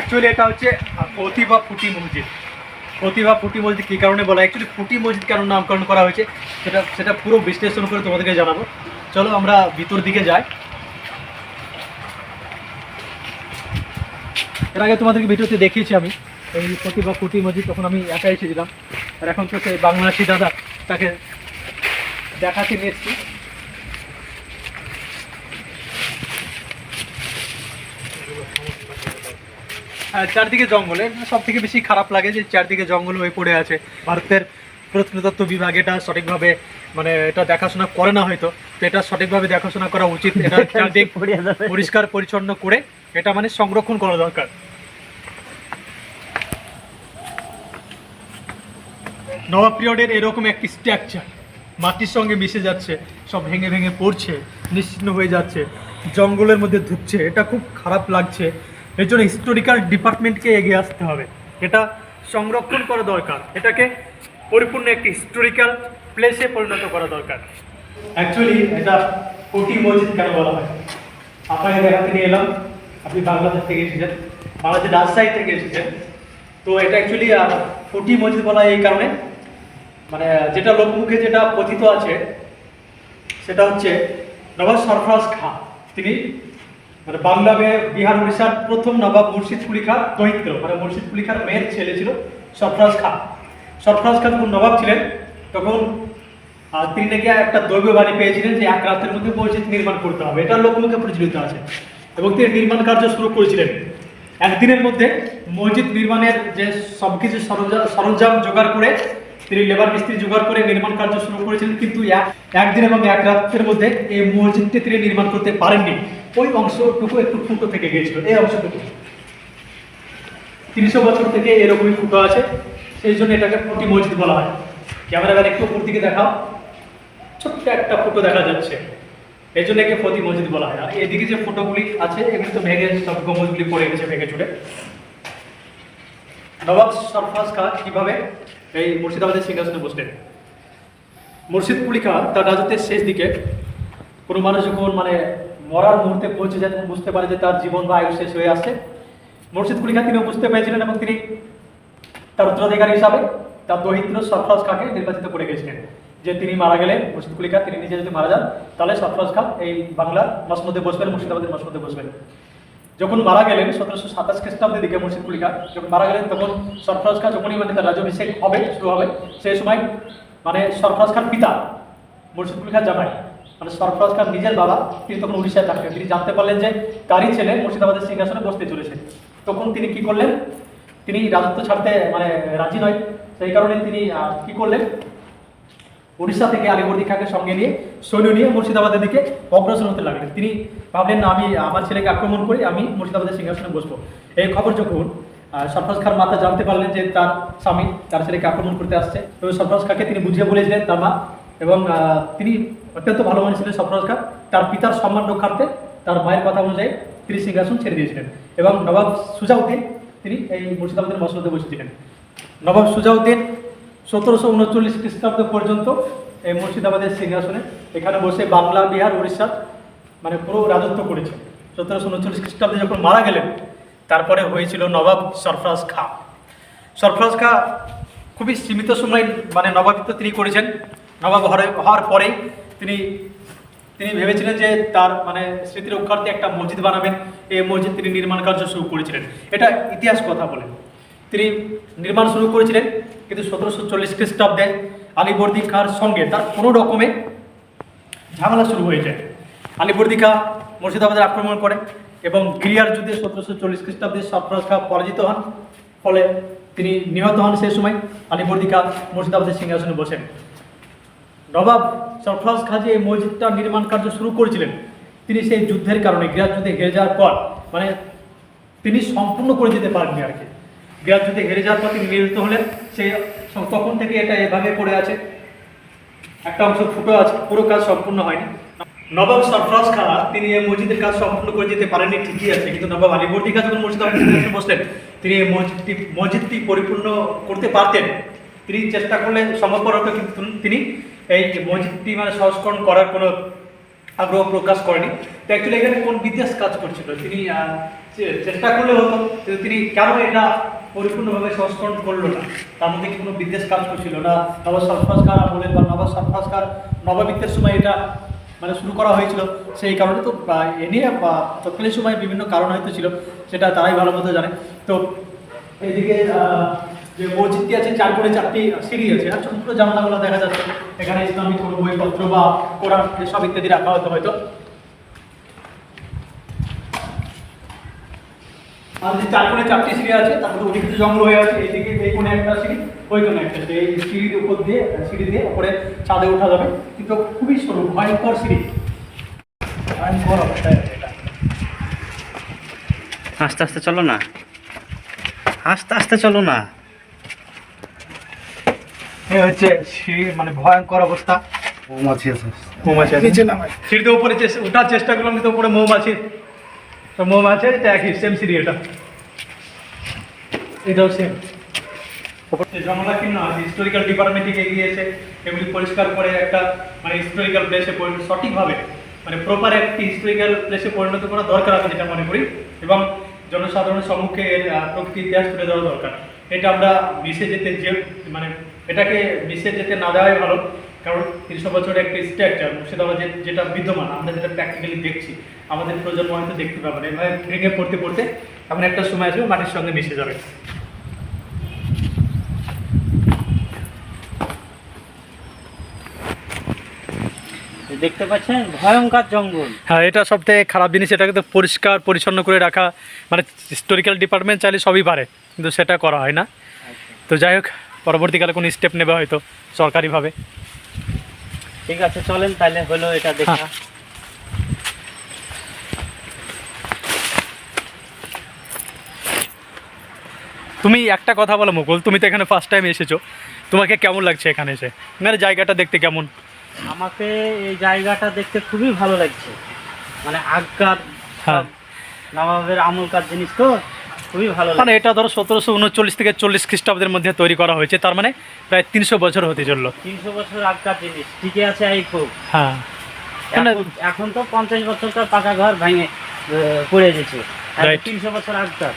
Actually এটা হচ্ছে প্রতিভা ফুটি মসজিদ। প্রতিভা ফুটি মসজিদ কী কারণে বলা অ্যাকচুয়ালি ফুটি মসজিদ কেন নামকরণ করা হয়েছে? সেটা সেটা পুরো বিশ্লেষণ করে তোমাদেরকে জানাব। চলো আমরা ভিতর দিকে যাই। এর আগে তোমাদেরকে ভিডিওতে দেখিয়েছি আমি, এই প্রতিভা ফুটি মসজিদ তখন আমি একা এসেছিলাম। আর এখন তো সেই বাংলাদেশি দাদা তাকে দেখাতে নিয়ে চারদিকে জঙ্গলে। সব থেকে বেশি খারাপ লাগে যে চারদিকে জঙ্গল হয়ে পড়ে আছে। ভারতের প্রত্নতত্ত্ব বিভাগ এটা সঠিকভাবে মানে এটা দেখাশোনা করে না হয়তো। তো এটা সঠিকভাবে দেখাশোনা করা উচিত। এটা চারদিক পরিষ্কার পরিচ্ছন্ন করে এটা মানে সংরক্ষণ করা দরকার। নবাব পিরিয়ডের এরকম একটি স্ট্রাকচার মাটির সঙ্গে মিশে যাচ্ছে সব ভেঙে ভেঙে পড়ছে নিশ্চিন্ন হয়ে যাচ্ছে জঙ্গলের মধ্যে ধুচ্ছে এটা খুব খারাপ লাগছে। এর জন্য হিস্টোরিক্যাল ডিপার্টমেন্টকে এগিয়ে আসতে হবে। এটা সংরক্ষণ করা দরকার। এটাকে পরিপূর্ণ একটি হিস্টোরিক্যাল প্লেসে পরিণত করা দরকার। অ্যাকচুয়ালি এটা কোটি মসজিদ কেন বলা হয়? আপনাকে দেখাতে নিয়ে এলাম। আপনি বাংলাদেশ থেকে এসেছেন, বাংলাদেশের রাজশাহী থেকে এসেছেন। তো এটা অ্যাকচুয়ালি ফুটি মসজিদ বলা এই কারণে। মানে যেটা লোকমুখে যেটা কথিত আছে, সেটা হচ্ছে নবাব সরফরাজ খাঁ। তিনি মানে বাংলা বিহার উড়িষ্যার প্রথম নবাব মুর্শিদ কুলি খাঁ দৈত্র মানে মুর্শিদ কুলি মেয়ের ছেলে ছিল সরফরাজ খাঁ সরফরাজ খান যখন নবাব ছিলেন, তখন তিনি নাকি একটা দৈব বাণী পেয়েছিলেন যে এক রাতের মধ্যে মসজিদ নির্মাণ করতে হবে। এটা লোকমুখে প্রচলিত আছে। এবং তিনি নির্মাণ কার্য শুরু করেছিলেন। একদিনের মধ্যে মসজিদ নির্মাণের যে সব কিছু সরঞ্জাম জোগাড় করে তিনি লেবার মিস্ত্রি জোগাড় করে নির্মাণ কার্য শুরু করেছিলেন, কিন্তু একদিন এবং এক রাতের মধ্যে এই মসজিদটি তিনি নির্মাণ করতে পারেননি। ওই অংশটুকু একটু ফুটো থেকে গিয়েছিল, এই অংশটুকু। তিনশো বছর থেকে এরকমই ফুটো আছে, সেই জন্য এটাকে ফুটি মসজিদ বলা হয়। ক্যামেরা ম্যান, একটু উপর দিকে দেখাও। ছোট্ট একটা ফুটো দেখা যাচ্ছে। এই জন্য একে ফতি মসজিদ বলা হয়। এদিকে যে ফটোগুলি আছে, এগুলি তো ভেঙে সব গম্বুজগুলি পড়ে গেছে, ভেঙে চুড়ে। নবাব সরফরাজ খাঁ কীভাবে এই মুর্শিদাবাদের সিংহাসনে বসলেন। মুর্শিদ কুলি খাঁ তার রাজত্বের শেষ দিকে কোনো মানুষ যখন মানে মরার মুহূর্তে পৌঁছে যায় তখন বুঝতে পারে যে তার জীবন বা আয়ু শেষ হয়ে আসছে। মুর্শিদ কুলি খাঁ তিনিও বুঝতে পেরেছিলেন এবং তিনি তার উত্তরাধিকারী হিসাবে তার দহিত্র সরফরাজ খাঁকে নির্বাচিত করে গেছিলেন। যে তিনি মারা গেলে, মুর্শিদ কুলি খাঁ তিনি নিজে যদি মারা যান, তাহলে সরফরাজ খান এই বাংলার মসমদে বসবেন, মুর্শিদাবাদের মসমদে বসবেন। যখন মারা গেলেন, সতেরোশো সাতাশ খ্রিস্টাব্দের দিকে মুর্শিদ কুলি খাঁ যখন মারা গেলেন, তখন সরফরাজ খান যখনই মানে তার রাজ্যাভিষেক হবে, শুরু হবে, সেই সময় মানে সরফরাজ খান পিতা মুর্শিদ কুলি খান জামাই। মানে সরফরাজ খান নিজের বাবা, তিনি তখন উড়িষ্যায় থাকতেন। তিনি জানতে পারলেন যে তারই ছেলে মুর্শিদাবাদের সিংহাসনে বসতে চলেছে। তখন তিনি কি করলেন? তিনি রাজত্ব ছাড়তে মানে রাজি নয়। সেই কারণে তিনি কি করলেন? উড়িষ্যা থেকে আলিবর্দী খাঁকে সঙ্গে নিয়ে সৈন্য নিয়ে মুর্শিদাবাদের দিকে অগ্রসর হতে লাগলেন। তিনি ভাবলেন, না, আমি আমার ছেলেকে আক্রমণ করে, আমি মুর্শিদাবাদের সিংহাসনে বসবো। এই খবর যখন সরফরাজ খান মাতা জানতে পারলেন যে তার স্বামী তার ছেলেকে আক্রমণ করতে আসছে তো সরফরাজ খাঁকে তিনি বুঝিয়ে বলেছিলেন, তার মা এবং তিনি অত্যন্ত ভালো মানুষ ছিলেন সরফরাজ খান। তার পিতার সম্মান রক্ষার্থে তার মায়ের কথা অনুযায়ী তিনি সিংহাসন ছেড়ে দিয়েছিলেন এবং নবাব সুজাউদ্দিন তিনি এই মুর্শিদাবাদের মসনদে বসেছিলেন নবাব সুজাউদ্দিন সতেরোশো উনচল্লিশ খ্রিস্টাব্দ পর্যন্ত এই মুর্শিদাবাদের সিংহাসনে এখানে বসে বাংলা, বিহার, উড়িষ্যা মানে পুরো রাজত্ব করেছে। সতেরোশো উনচল্লিশ খ্রিস্টাব্দে যখন মারা গেলেন, তারপরে হয়েছিল নবাব সরফরাজ খাঁ। সরফরাজ খাঁ খুবই সীমিত সময় মানে নবাবিত্ব তিনি করেছেন। নবাব হওয়ার পরেই তিনি তিনি ভেবেছিলেন যে তার মানে স্মৃতি রক্ষার্থে একটা মসজিদ বানাবেন। এই মসজিদ তিনি নির্মাণ কার্য শুরু করেছিলেন। এটা ইতিহাস কথা বলে। তিনি নির্মাণ শুরু করেছিলেন কিন্তু সতেরোশো চল্লিশ খ্রিস্টাব্দে আলিবর্দী সঙ্গে তার কোনো রকমে ঝামেলা শুরু হয়ে যায়। আলিবর্দী মুর্শিদাবাদের আক্রমণ করে এবং গিরিয়ার যুদ্ধে সতেরোশো চল্লিশ খ্রিস্টাব্দে সরফরাজ খাঁ পরাজিত হন। ফলে তিনি নিহত হন সেই সময় আলিবর্দী খাঁ মুর্শিদাবাদের সিংহাসনে বসেন। নবাব সরফরাজ খাঁ যে এই মসজিদটা নির্মাণ কার্য শুরু করেছিলেন, তিনি সেই যুদ্ধের কারণে গিরাজ যুদ্ধে হেরে যাওয়ার পর মানে তিনি সম্পূর্ণ করে যেতে পারেননি আর কি। গিরাজ যুদ্ধে হেরে যাওয়ার পর তিনি নিহত হলেন সেই তখন থেকে এটা এভাবে পড়ে আছে। একটা অংশ ফুটো আছে, পুরো কাজ সম্পূর্ণ হয়নি। নবাব সরফরাজ খাঁ তিনি এই মসজিদের কাজ সম্পূর্ণ করে যেতে পারেননি, ঠিকই আছে। কিন্তু নবাব আলীবর্দী খাঁ যখন সিংহাসনে বসলেন, তিনি এই মসজিদটি মসজিদটি পরিপূর্ণ করতে পারতেন। তিনি চেষ্টা করলে সম্ভবপর হতো, কিন্তু তিনি এই মসজিদটি মানে সংস্করণ করার কোনো আগ্রহ প্রকাশ করেনি। তো অ্যাকচুয়ালি এখানে কোন বিদ্বেষ কাজ করছিল? তিনি চেষ্টা করলে হতো তিনি কেন এটা পরিপূর্ণভাবে সংস্করণ করল না। তার মধ্যে কোনো বিদ্বেষ কাজ করছিল না? নব সংস্কার আমলে বা নব সংস্কার নববিত্তের সময় এটা মানে শুরু করা হয়েছিল। সেই কারণে তো এ নিয়ে তৎকালীন সময় বিভিন্ন কারণ হয়তো ছিল, সেটা তারাই ভালো মতো জানে। তো এদিকে যে মসজিদটি আছে, চার করে চারটি সিঁড়ি আছে। আর ছোট ছোট জানলাগুলো দেখা যাচ্ছে। এখানে ইসলামিক কোনো বইপত্র বা কোরআন, এসব ইত্যাদি রাখা হতো হয়তো। আর যে চার কোণে চারটি সিঁড়ি আছে তারপরে ওদিকে কিছু জঙ্গল হয়ে আছে। এইদিকে এই কোণে একটা সিঁড়ি ওই কোণে একটা সিঁড়ি। এই সিঁড়ির উপর দিয়ে সিঁড়ি দিয়ে ওপরে ছাদে ওঠা যাবে। কিন্তু খুবই সরু ভয়ঙ্কর সিঁড়ি। ভয়ঙ্কর অবস্থায় এটা। আস্তে আস্তে চলো না। আস্তে আস্তে চলো না। এই হচ্ছে সিঁড়ি মানে ভয়ঙ্কর অবস্থা। মৌমাছি আছে। মৌমাছি আছে। সিঁড়িতে উপরে চেষ্টা ওঠার চেষ্টা করলাম কিন্তু উপরে মৌমাছি তো মৌমাছি, এটা একই সেম সিঁড়ি এটা এটাও সেম জঙ্গলা কিন্ন আছে হিস্টোরিক্যাল ডিপার্টমেন্ট থেকে এগিয়ে এসে এগুলি পরিষ্কার করে একটা মানে হিস্টোরিক্যাল প্লেসে সঠিকভাবে মানে প্রপার একটি হিস্টোরিক্যাল প্লেসে পরিণত করা দরকার আছে যেটা মনে করি। এবং জনসাধারণের সম্মুখে এর প্রকৃতি ইতিহাস তুলে ধরা দরকার। এটা আমরা মিশে যেতে যে মানে এটাকে মিশে যেতে না দেওয়াই ভালো। কারণ তিনশো বছরের একটা স্ট্রাকচার মুর্শিদাবাদ যে- যেটা বিদ্যমান আমরা যেটা প্র্যাকটিক্যালি দেখছি আমাদের প্রজন্ম হয়তো দেখতে পাবে না। এভাবে ভেঙে পড়তে পড়তে এমন একটা সময় আসবে মাটির সঙ্গে মিশে যাবে। দেখতে পাচ্ছেন? ভয়ঙ্কর জঙ্গল। হ্যাঁ এটা সব থেকে খারাপ জিনিস এটাকে তো পরিষ্কার পরিচ্ছন্ন করে রাখা মানে হিস্টোরিক্যাল ডিপার্টমেন্ট চাইলে সবই পারে কিন্তু সেটা করা হয় না। তো যাই হোক পরবর্তীকালে কোনো স্টেপ নেবে হয়তো সরকারিভাবে। ঠিক আছে চলেন তাহলে হলো এটা দেখা। হ্যাঁ। তুমি একটা কথা বলো মুকুল তুমি তো এখানে ফার্স্ট টাইম এসেছ। তোমাকে কেমন লাগছে এখানে এসে? মানে জায়গাটা দেখতে কেমন? আমাকে এই জায়গাটা দেখতে খুবই ভালো লাগছে। মানে আগকার হ্যাঁ। নবাবের আমলকার জিনিস তো। খুবই ভালো মানে এটা ধরো সতেরোশো উনচল্লিশ থেকে চল্লিশ খ্রিস্টাব্দের মধ্যে তৈরি করা হয়েছে তার মানে প্রায় তিনশো বছর হতে চলল। তিনশো বছর আগকার জিনিস ঠিকই আছে এই খুব। হ্যাঁ। মানে- এখন- এখন তো পঞ্চাশ বছর বছরকার পাকা ঘর ভেঙে পড়ে গেছে. তিনশো বছর আগকার